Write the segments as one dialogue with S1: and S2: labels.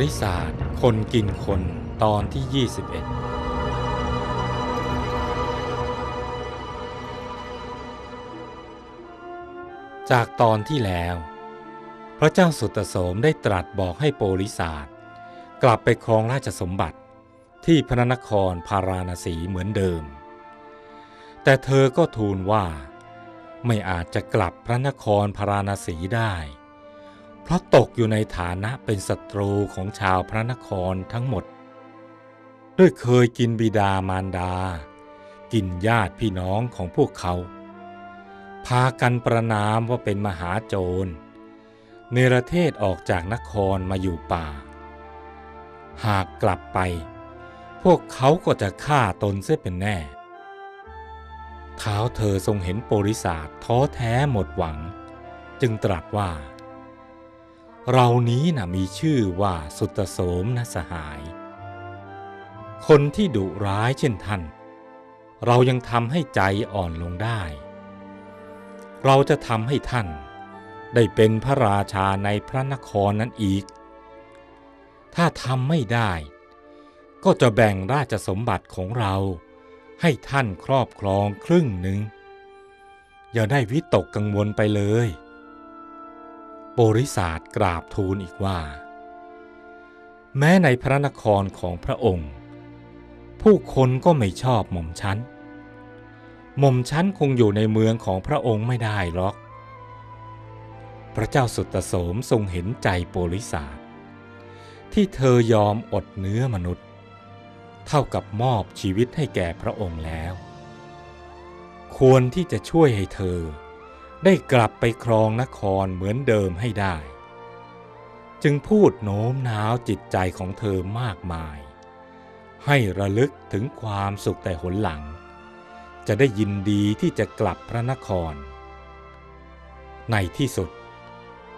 S1: ริศาสตร์คนกินคนตอนที่ 21 จากตอนที่แล้ว พระเจ้าสุตโสมได้ตรัสบอกให้โปริศาสตร์กลับไปครองราชสมบัติที่พระนครพาราณสีเหมือนเดิม แต่เธอก็ทูลว่าไม่อาจจะกลับพระนครพาราณสีได้ เพราะตกอยู่ในฐานะเป็นศัตรูของชาวพระนครทั้งหมด ด้วยเคยกินบิดามารดา กินญาติพี่น้องของพวกเขา พากันประนามว่าเป็นมหาโจร เนรเทศออกจากนครมาอยู่ป่า หากกลับไป พวกเขาก็จะฆ่าตนเสียเป็นแน่เท้าเธอทรงเห็นโปริศาสท้อแท้หมดหวัง จึงตรัสว่า เรานี้นะมีชื่อว่าสุตโสมนะสหาย คนที่ดุร้ายเช่นท่าน เรายังทำให้ใจอ่อนลงได้ เราจะทำให้ท่านได้เป็นพระราชาในพระนครนั้นอีก ถ้าทำไม่ได้ ก็จะแบ่งราชสมบัติของเราให้ท่านครอบครองครึ่งหนึ่งอย่าได้วิตกกังวลไปเลย บริษัทกราบทูลอีกว่า แม้ในพระนครของพระองค์ ผู้คนก็ไม่ชอบหม่อมฉันหม่อมฉันคงอยู่ในเมืองของพระองค์ไม่ได้หรอก พระเจ้าสุตโสมทรงเห็นใจโปริศาสที่เธอยอมอดเนื้อมนุษย์ เท่ากับมอบชีวิตให้แก่พระองค์แล้ว ควรที่จะช่วยให้เธอ ได้กลับไปครองนครเหมือนเดิมให้ได้ จึงพูดโน้มน้าวจิตใจของเธอมากมาย ให้ระลึกถึงความสุขแต่หนหลัง จะได้ยินดีที่จะกลับพระนคร ในที่สุด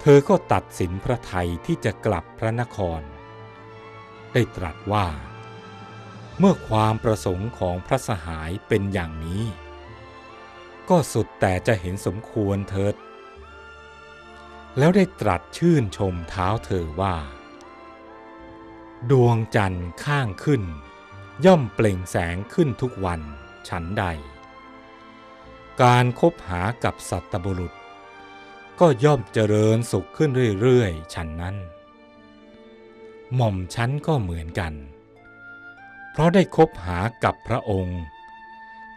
S1: เธอก็ตัดสินพระไทยที่จะกลับพระนคร ได้ตรัสว่า เมื่อความประสงค์ของพระสหายเป็นอย่างนี้ ก็สุดแต่จะเห็นสมควรเถิด แล้วได้ตรัสชื่นชมเท้าเธอว่า ดวงจันทร์ข้างขึ้น ย่อมเปล่งแสงขึ้นทุกวันฉันใด การคบหากับสัตบุรุษ ก็ย่อมเจริญสุขขึ้นเรื่อยๆ ฉันนั้น หม่อมฉันก็เหมือนกัน เพราะได้คบหากับพระองค์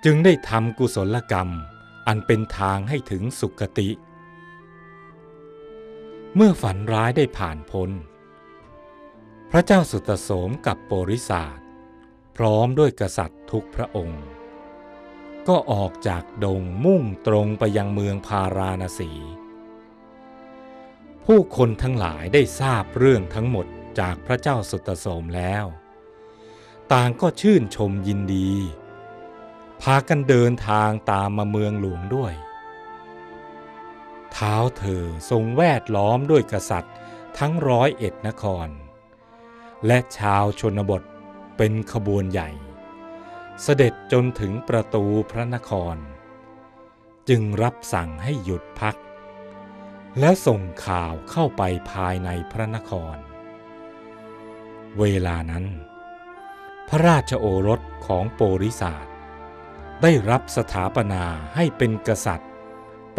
S1: จึงได้ทำกุศลกรรม อันเป็นทางให้ถึงสุคติ เมื่อฝันร้ายได้ผ่านพ้น พระเจ้าสุตโสมกับโปริศาสพร้อมด้วยกษัตริย์ทุกพระองค์ ก็ออกจากดงมุ่งตรงไปยังเมืองพาราณสี ผู้คนทั้งหลายได้ทราบเรื่องทั้งหมดจากพระเจ้าสุตโสมแล้ว ต่างก็ชื่นชมยินดี พากันเดินทางตามมาเมืองหลวงด้วย เท้าเธอทรงแวดล้อมด้วยกษัตริย์ทั้งร้อยเอ็ดนคร และชาวชนบทเป็นขบวนใหญ่ เสด็จจนถึงประตูพระนคร จึงรับสั่งให้หยุดพัก แล้วส่งข่าวเข้าไปภายในพระนคร เวลานั้น พระราชโอรสของโปริศาส ได้รับสถาปนาให้เป็นกษัตริย์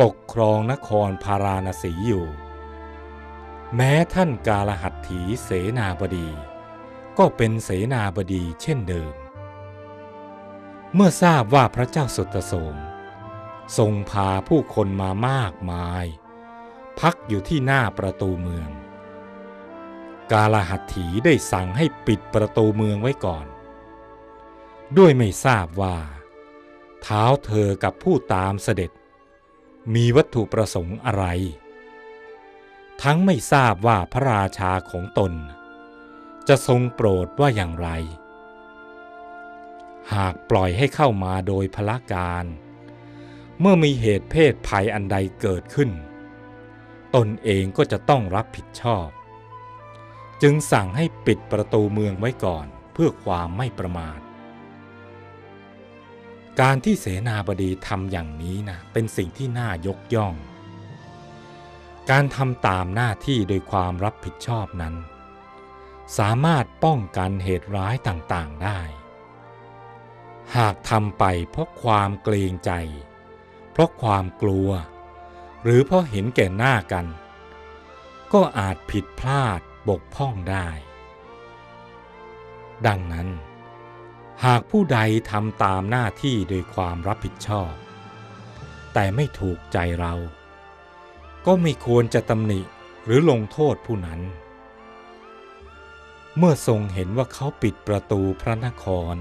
S1: ปกครองนครพาราณสีอยู่ แม้ท่านกาลหัตถีเสนาบดี ก็เป็นเสนาบดีเช่นเดิม เมื่อทราบว่าพระเจ้าสุตโสม ทรงพาผู้คนมามากมาย พักอยู่ที่หน้าประตูเมือง กาลหัตถีได้สั่งให้ปิดประตูเมืองไว้ก่อน ด้วยไม่ทราบว่า เท้าเธอกับผู้ตามเสด็จ มีวัตถุประสงค์อะไร ทั้งไม่ทราบว่าพระราชาของตน จะทรงโปรดว่าอย่างไร หากปล่อยให้เข้ามาโดยพละการ เมื่อมีเหตุเพศภัยอันใดเกิดขึ้น ตนเองก็จะต้องรับผิดชอบ จึงสั่งให้ปิดประตูเมืองไว้ก่อนเพื่อความไม่ประมาท การที่เสนาบดีทำอย่างนี้นะเป็นสิ่งที่น่ายกย่อง การทำตามหน้าที่โดยความรับผิดชอบนั้น สามารถป้องกันเหตุร้ายต่างๆได้ หากทำไปเพราะความเกรงใจ เพราะความกลัว หรือเพราะเห็นแก่หน้ากัน ก็อาจผิดพลาดบกพร่องได้ ดังนั้น หากผู้ใดทำตามหน้าที่โดยความรับผิดชอบ แต่ไม่ถูกใจเรา ก็ไม่ควรจะตำหนิหรือลงโทษผู้นั้น เมื่อทรงเห็นว่าเขาปิดประตูพระนคร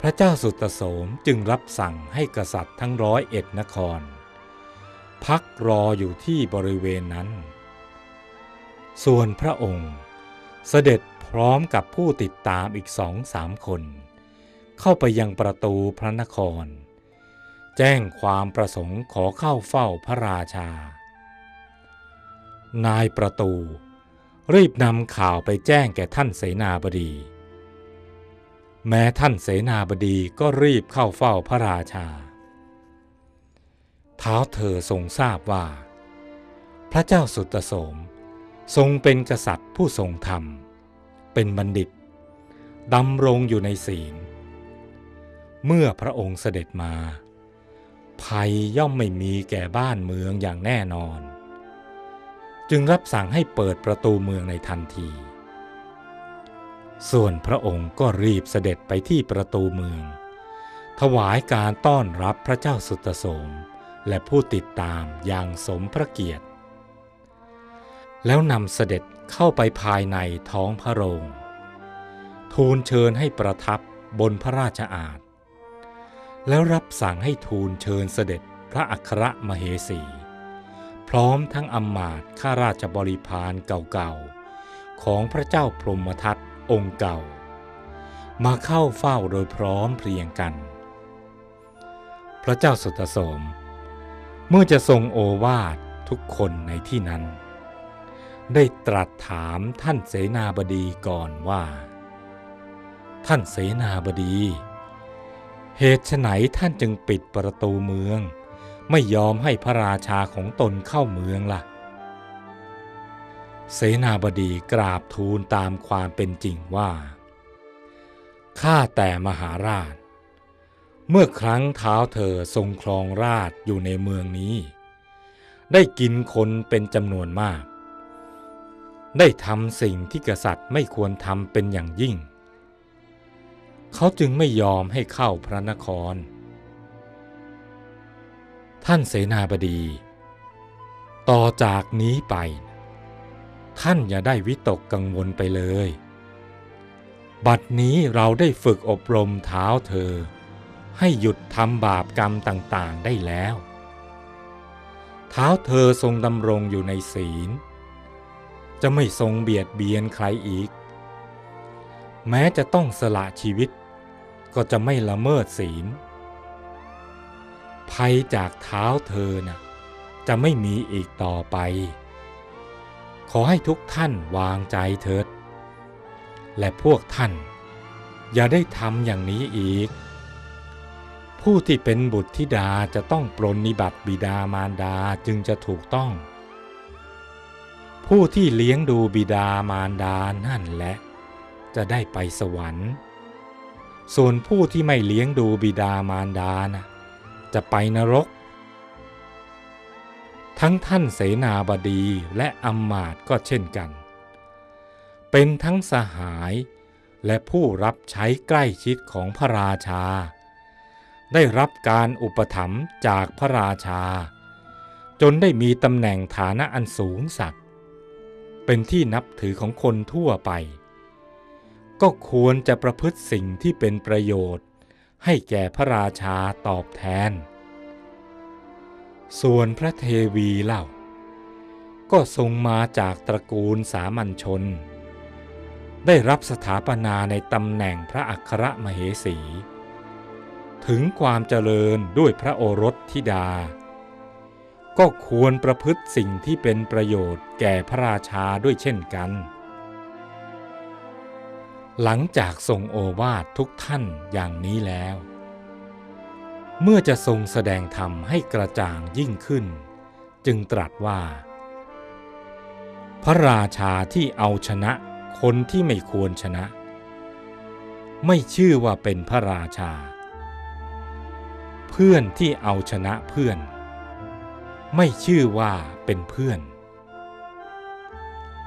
S1: พระเจ้าสุตโสมจึงรับสั่งให้กษัตริย์ทั้งร้อยเอ็ดนคร พักรออยู่ที่บริเวณนั้น ส่วนพระองค์เสด็จพร้อมกับผู้ติดตามอีกสองสามคน เข้าไปยังประตูพระนคร แจ้งความประสงค์ขอเข้าเฝ้าพระราชา นายประตู รีบนำข่าวไปแจ้งแก่ท่านเสนาบดี แม้ท่านเสนาบดีก็รีบเข้าเฝ้าพระราชา เท้าเธอทรงทราบว่า พระเจ้าสุตโสมทรงเป็นกษัตริย์ผู้ทรงธรรม เป็นบัณฑิตดำรงอยู่ในศีล เมื่อพระองค์เสด็จมา ภัยย่อมไม่มีแก่บ้านเมืองอย่างแน่นอน จึงรับสั่งให้เปิดประตูเมืองในทันที ส่วนพระองค์ก็รีบเสด็จไปที่ประตูเมือง ถวายการต้อนรับพระเจ้าสุตโสมและผู้ติดตามอย่างสมพระเกียรติ แล้วนำเสด็จเข้าไปภายในท้องพระโรง ทูลเชิญให้ประทับบนพระราชอาณ แล้วรับสั่งให้ทูลเชิญเสด็จพระอัครมเหสี พร้อมทั้งอำมาตย์ข้าราชบริพารเก่าๆ ของพระเจ้าพรหมทัตองค์เก่า มาเข้าเฝ้าโดยพร้อมเพรียงกัน พระเจ้าสุตโสม เมื่อจะทรงโอวาททุกคนในที่นั้น ได้ตรัสถามท่านเสนาบดีก่อนว่า ท่านเสนาบดี เหตุไฉนท่านจึงปิดประตูเมือง ไม่ยอมให้พระราชาของตนเข้าเมืองล่ะ เสนาบดีกราบทูลตามความเป็นจริงว่า ข้าแต่มหาราช เมื่อครั้งเท้าเธอทรงครองราชอยู่ในเมืองนี้ ได้กินคนเป็นจำนวนมาก ได้ทำสิ่งที่กษัตริย์ไม่ควรทำเป็นอย่างยิ่ง เขาจึงไม่ยอมให้เข้าพระนคร ท่านเสนาบดี ต่อจากนี้ไป ท่านอย่าได้วิตกกังวลไปเลย บัดนี้เราได้ฝึกอบรมเท้าเธอ ให้หยุดทำบาปกรรมต่างๆได้แล้ว เท้าเธอทรงดำรงอยู่ในศีล จะไม่ทรงเบียดเบียนใครอีกแม้จะต้องสละชีวิต ก็จะไม่ละเมิดศีล ภัยจากเท้าเธอนะ่ะจะไม่มีอีกต่อไป ขอให้ทุกท่านวางใจเถิด และพวกท่าน อย่าได้ทำอย่างนี้อีก ผู้ที่เป็นบุตรธิดาจะต้องปรนนิบัติบิดามารดาจึงจะถูกต้อง ผู้ที่เลี้ยงดูบิดามารดานั่นแหละ จะได้ไปสวรรค์ ส่วนผู้ที่ไม่เลี้ยงดูบิดามารดานะจะไปนรก ทั้งท่านเสนาบดีและอำมาตก็เช่นกัน เป็นทั้งสหายและผู้รับใช้ใกล้ชิดของพระราชา ได้รับการอุปถัมภ์จากพระราชา จนได้มีตำแหน่งฐานะอันสูงสัก เป็นที่นับถือของคนทั่วไป ก็ควรจะประพฤติสิ่งที่เป็นประโยชน์ ให้แก่พระราชาตอบแทน ส่วนพระเทวีเล่า ก็ทรงมาจากตระกูลสามัญชน ได้รับสถาปนาในตำแหน่งพระอัครมเหสี ถึงความเจริญด้วยพระโอรสธิดา ก็ควรประพฤติสิ่งที่เป็นประโยชน์แก่พระราชาด้วยเช่นกัน หลังจากทรงโอวาททุกท่านอย่างนี้แล้ว เมื่อจะทรงแสดงธรรมให้กระจ่างยิ่งขึ้น จึงตรัสว่า พระราชาที่เอาชนะคนที่ไม่ควรชนะ ไม่ชื่อว่าเป็นพระราชา เพื่อนที่เอาชนะเพื่อน ไม่ชื่อว่าเป็นเพื่อน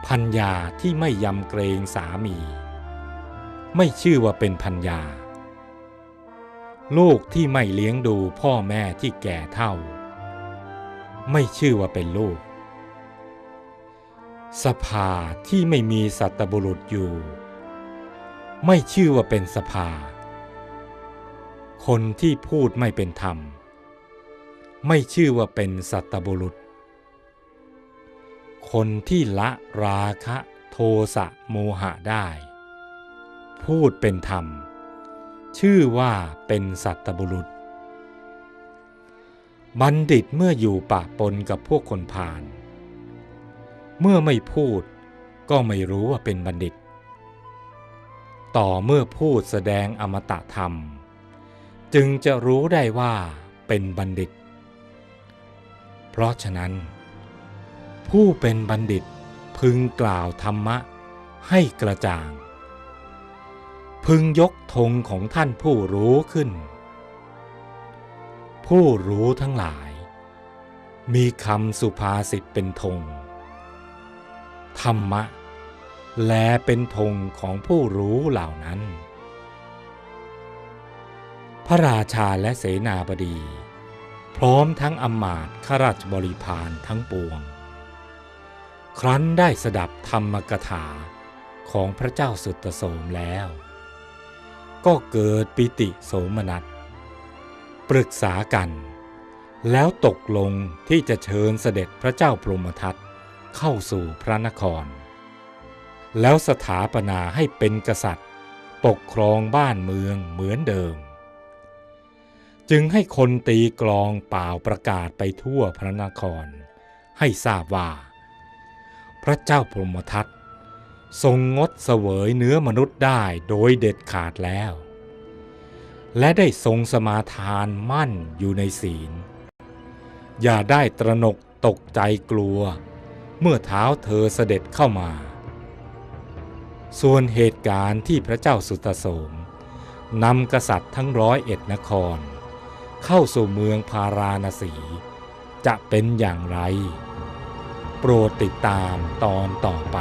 S1: พัญญาที่ไม่ยำเกรงสามี ไม่ชื่อว่าเป็นพัญญา ลูกที่ไม่เลี้ยงดูพ่อแม่ที่แก่เท่า ไม่ชื่อว่าเป็นลูก สภาที่ไม่มีสัตบุรุษอยู่ ไม่ชื่อว่าเป็นสภา คนที่พูดไม่เป็นธรรม ไม่ชื่อว่าเป็นสัตบุรุษ คนที่ละราคะโทสะโมหะได้ พูดเป็นธรรม ชื่อว่าเป็นสัตบุรุษ บัณฑิตเมื่ออยู่ปะปนกับพวกคนพาลเมื่อไม่พูดก็ไม่รู้ว่าเป็นบัณฑิต ต่อเมื่อพูดแสดงอมตะธรรม จึงจะรู้ได้ว่าเป็นบัณฑิต เพราะฉะนั้น ผู้เป็นบัณฑิตพึงกล่าวธรรมะให้กระจ่าง พึงยกธงของท่านผู้รู้ขึ้น ผู้รู้ทั้งหลาย มีคำสุภาษิตเป็นธง ธรรมะ แลเป็นธงของผู้รู้เหล่านั้น พระราชาและเสนาบดี พร้อมทั้งอำมาตย์ข้าราชบริพารทั้งปวง ครั้นได้สดับธรรมกถาของพระเจ้าสุตโสมแล้ว ก็เกิดปิติโสมนัส ปรึกษากัน แล้วตกลงที่จะเชิญเสด็จพระเจ้าพรหมทัตเข้าสู่พระนคร แล้วสถาปนาให้เป็นกษัตริย์ ปกครองบ้านเมืองเหมือนเดิม จึงให้คนตีกลองเป่าประกาศไปทั่วพระนคร ให้ทราบว่า พระเจ้าพรหมทัต ทรงงดเสวยเนื้อมนุษย์ได้โดยเด็ดขาดแล้ว และได้ทรงสมาทานมั่นอยู่ในศีล อย่าได้ตระหนกตกใจกลัว เมื่อเท้าเธอเสด็จเข้ามา ส่วนเหตุการณ์ที่พระเจ้าสุตโสมนำกษัตริย์ทั้งร้อยเอ็ดนคร เข้าสู่เมืองพาราณสี จะเป็นอย่างไร โปรดติดตามตอนต่อไป